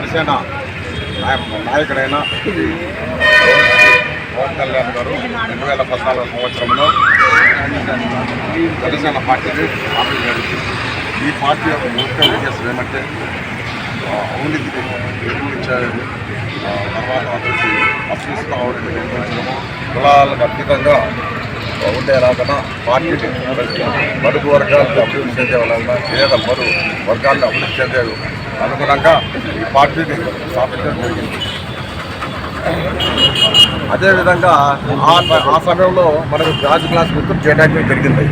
జనసేన నాయ- నాయకుడైన పవన్ కళ్యాణ్ గారు రెండు వేల పద్నాలుగు సంవత్సరంలో జనసేన పార్టీని స్థాపించడం జరిగింది. ఈ పార్టీ యొక్క ముఖ్య ఉద్దేశం ఏమంటే ఆ, అవినీతికి తర్వాత వచ్చేసి అసూస్తా అవినీతి నిర్మించడము కులాలకు అతీతంగా ఉండేలాగా పార్టీని బడుగు వర్గాలకు అభివృద్ధి చేసే వాళ్ళ పేద బరువు వర్గాలను అభివృద్ధి చెందే అనుగుణంగా ఈ పార్టీని స్థాపించడం జరిగింది. అదేవిధంగా ఆ ఆ సమయంలో మనకు గాజు గ్లాస్ గుర్తు చేయడానికి జరిగింది.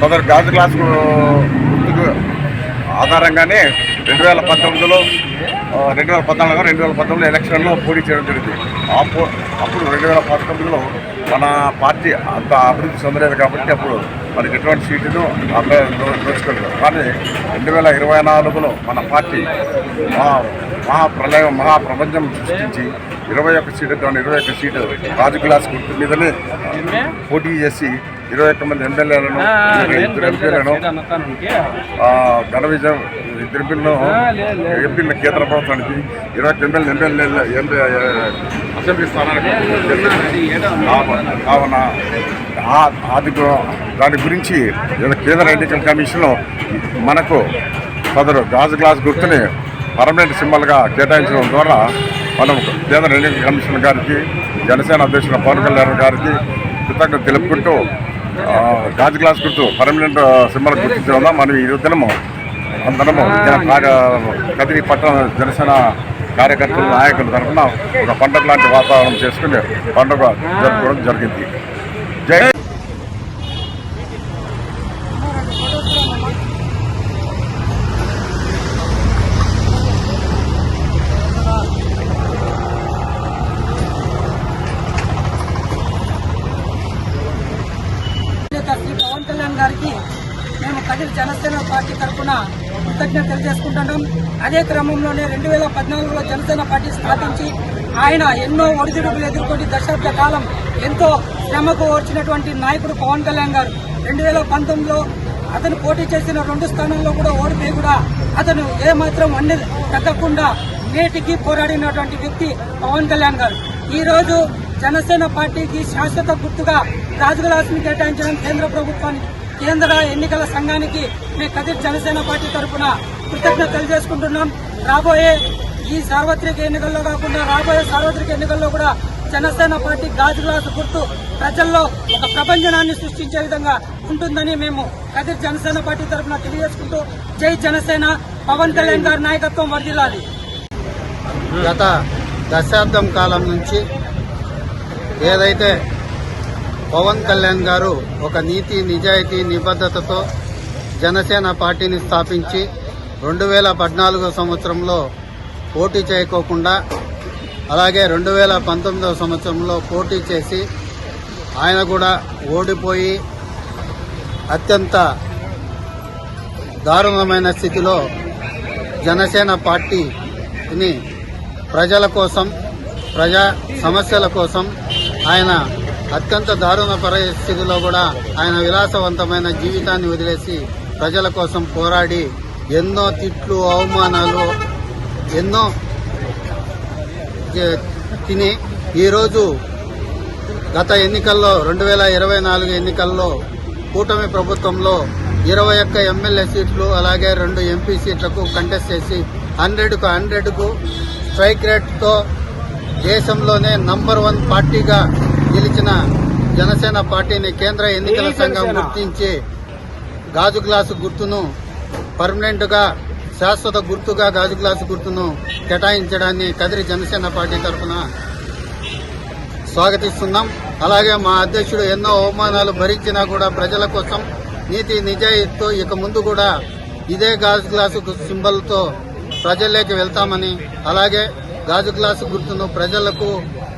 సదరు గాజు గ్లాస్ గుర్తుకు ఆధారంగానే రెండు వేల పంతొమ్మిదిలో రెండు వేల పద్నాలుగు రెండు వేల పంతొమ్మిదిలో ఎలక్షన్లో పోటీ చేయడం జరిగింది. ఆ అప్పుడు రెండు వేల పంతొమ్మిదిలో మన పార్టీ అంత అభివృద్ధి చెందలేదు కాబట్టి అప్పుడు మనకి ఎటువంటి సీటును దోచుకోలేదు కానీ రెండు వేల ఇరవై నాలుగులో మన పార్టీ మహా మహాప్రలయం మహాప్రపంచం సృష్టించి ఇరవై ఒక్క సీటు కాను ఇరవై ఒక్క సీటు రాజు గ్లాస్ గుర్తు మీదనే పోటీ చేసి ఇరవై ఒక్క మంది ఎమ్మెల్యేలను ఇద్దరు ఎంపీలను ఘన విజయం ఇద్దరు ఎంపీలను ఎంపీలను కేంద్ర ప్రభుత్వానికి ఇరవై ఒక్క ఎమ్మెల్యే ఎమ్మెల్యే ఎమ్మెల్యే కావున- అది దాని గురించి కేంద్ర ఎన్నికల కమిషన్ మనకు సదరు గాజు గ్లాస్ గుర్తుని పర్మనెంట్ సింబల్గా కేటాయించడం ద్వారా మనం కేంద్ర ఎన్నికల కమిషన్ గారికి జనసేన అధ్యక్షుడు పవన్ కళ్యాణ్ గారికి కృతజ్ఞత తెలుపుకుంటూ గాజు గ్లాస్ గుర్తు పర్మనెంట్ సింబల్ గుర్తించడం వల్ల మనం ఈ దినము అందరము కదిరి పట్టణ జనసేన కార్యకర్తల నాయకుల తరఫున ఒక పండుగ లాంటి వాతావరణం చేసుకుని పండుగ జరుపుకోవడం జరిగింది. జై అధినేత శ్రీ పవన్ కళ్యాణ్ గారికి మేము కదిరి జనసేన పార్టీ తరఫున కృతజ్ఞత తెలియజేసుకుంటున్నాం. అదే క్రమంలోనే రెండు వేల పద్నాలుగులో జనసేన పార్టీ స్థాపించి ఆయన ఎన్నో ఒడిదుడుకులు ఎదుర్కొని దశాబ్ద కాలం ఎంతో శ్రమకు ఓర్చినటువంటి నాయకుడు పవన్ కళ్యాణ్ గారు. రెండు వేల పంతొమ్మిదిలో అతను పోటీ చేసిన రెండు స్థానాల్లో కూడా ఓడిపోయి కూడా అతను ఏమాత్రం అన్ని తగ్గకుండా నేటికి పోరాడినటువంటి వ్యక్తి పవన్ కళ్యాణ్ గారు. ఈరోజు జనసేన పార్టీకి శాశ్వత గుర్తుగా రాజుగలాసుని కేటాయించడం కేంద్ర ప్రభుత్వానికి కేంద్ర ఎన్నికల సంఘానికి మేము కదిర్ జనసేన పార్టీ తరఫున కృతజ్ఞత తెలియజేసుకుంటున్నాం. రాబోయే ఈ సార్వత్రిక ఎన్నికల్లో కాకుండా రాబోయే సార్వత్రిక ఎన్నికల్లో కూడా జనసేన పార్టీ గాజు గుర్తు ప్రజల్లో ఒక ప్రపంచనాన్ని సృష్టించే విధంగా ఉంటుందని మేము కదిర్ జనసేన పార్టీ తరఫున తెలియజేసుకుంటూ జై జనసేన. పవన్ కళ్యాణ్ గారి నాయకత్వం వర్దిల్లాలి గత దశాబ్దం కాలం నుంచి ఏదైతే పవన్ కళ్యాణ్ గారు ఒక నీతి నిజాయితీ నిబద్ధతతో జనసేన పార్టీని స్థాపించి రెండు వేల పద్నాలుగో సంవత్సరంలో పోటీ చేయకోకుండా అలాగే రెండు వేల పంతొమ్మిదవ సంవత్సరంలో పోటీ చేసి ఆయన కూడా ఓడిపోయి అత్యంత దారుణమైన స్థితిలో జనసేన పార్టీని ప్రజల కోసం ప్రజా సమస్యల కోసం ఆయన అత్యంత దారుణ పరిస్థితిలో కూడా ఆయన విలాసవంతమైన జీవితాన్ని వదిలేసి ప్రజల కోసం పోరాడి ఎన్నో తిట్లు అవమానాలు ఎన్నో తిని ఈరోజు గత ఎన్నికల్లో రెండు వేల ఇరవై నాలుగు ఎన్నికల్లో కూటమి ప్రభుత్వంలో ఇరవై ఒక్క ఎమ్మెల్యే సీట్లు అలాగే రెండు ఎంపీ సీట్లకు కంటెస్ట్ చేసి హండ్రెడ్కు హండ్రెడ్కు స్ట్రైక్ రేట్తో దేశంలోనే నంబర్ వన్ పార్టీగా గెలిచిన జనసేన పార్టీని కేంద్ర ఎన్నికల సంఘం గుర్తించి గాజు గ్లాసు గుర్తును పర్మనెంట్గా శాశ్వత గుర్తుగా గాజు గ్లాసు గుర్తును కేటాయించడాన్ని కదిరి జనసేన పార్టీ తరఫున స్వాగతిస్తున్నాం. అలాగే మా అధ్యక్షుడు ఎన్నో అవమానాలు భరించినా కూడా ప్రజల కోసం నీతి నిజాయితీతో ఇక ముందు కూడా ఇదే గాజు గ్లాసు సింబల్తో ప్రజల్లోకి వెళ్తామని అలాగే గాజు గ్లాసు గుర్తును ప్రజలకు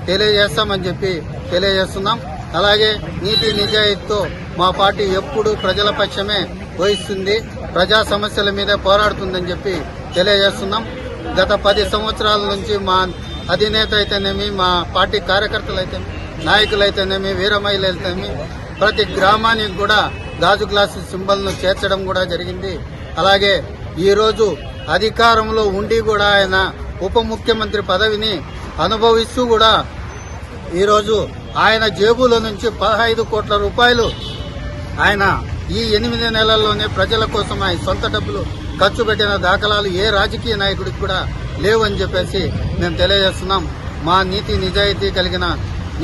తెలియజేస్తామని చెప్పి తెలియజేస్తున్నాం. అలాగే నీతి నిజాయితీతో మా పార్టీ ఎప్పుడు ప్రజల పక్షమే వహిస్తుంది ప్రజా సమస్యల మీద పోరాడుతుందని చెప్పి తెలియజేస్తున్నాం. గత పది సంవత్సరాల నుంచి మా అధినేత అయితేనేమి మా పార్టీ కార్యకర్తలు అయితే నాయకులు అయితేనేమి వీర మహిళలు అయితేనేమి ప్రతి గ్రామానికి కూడా గాజు గ్లాసు సింబల్ను చేర్చడం కూడా జరిగింది. అలాగే ఈరోజు అధికారంలో ఉండి కూడా ఆయన ఉప ముఖ్యమంత్రి పదవిని అనుభవిస్తూ కూడా ఈరోజు ఆయన జేబులో నుంచి పదహైదు కోట్ల రూపాయలు ఆయన ఈ ఎనిమిది నెలల్లోనే ప్రజల కోసం ఆయన సొంత డబ్బులు ఖర్చు పెట్టిన దాఖలాలు ఏ రాజకీయ నాయకుడికి కూడా లేవని చెప్పేసి మేము తెలియజేస్తున్నాం. మా నీతి నిజాయితీ కలిగిన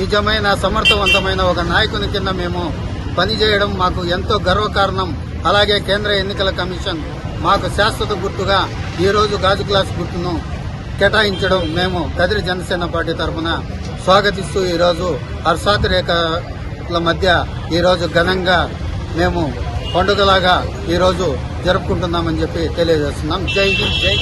నిజమైన సమర్థవంతమైన ఒక నాయకుని కింద మేము పనిచేయడం మాకు ఎంతో గర్వకారణం. అలాగే కేంద్ర ఎన్నికల కమిషన్ మాకు శాశ్వత గుర్తుగా ఈరోజు గాజు గ్లాస్ గుర్తును కేటాయించడం మేము కదిరి జనసేన పార్టీ తరఫున స్వాగతిస్తూ ఈరోజు అర్షాత్రేఖల మధ్య ఈరోజు ఘనంగా మేము పండుగలాగా ఈరోజు జరుపుకుంటున్నామని చెప్పి తెలియజేస్తున్నాం. జై హింద్. జై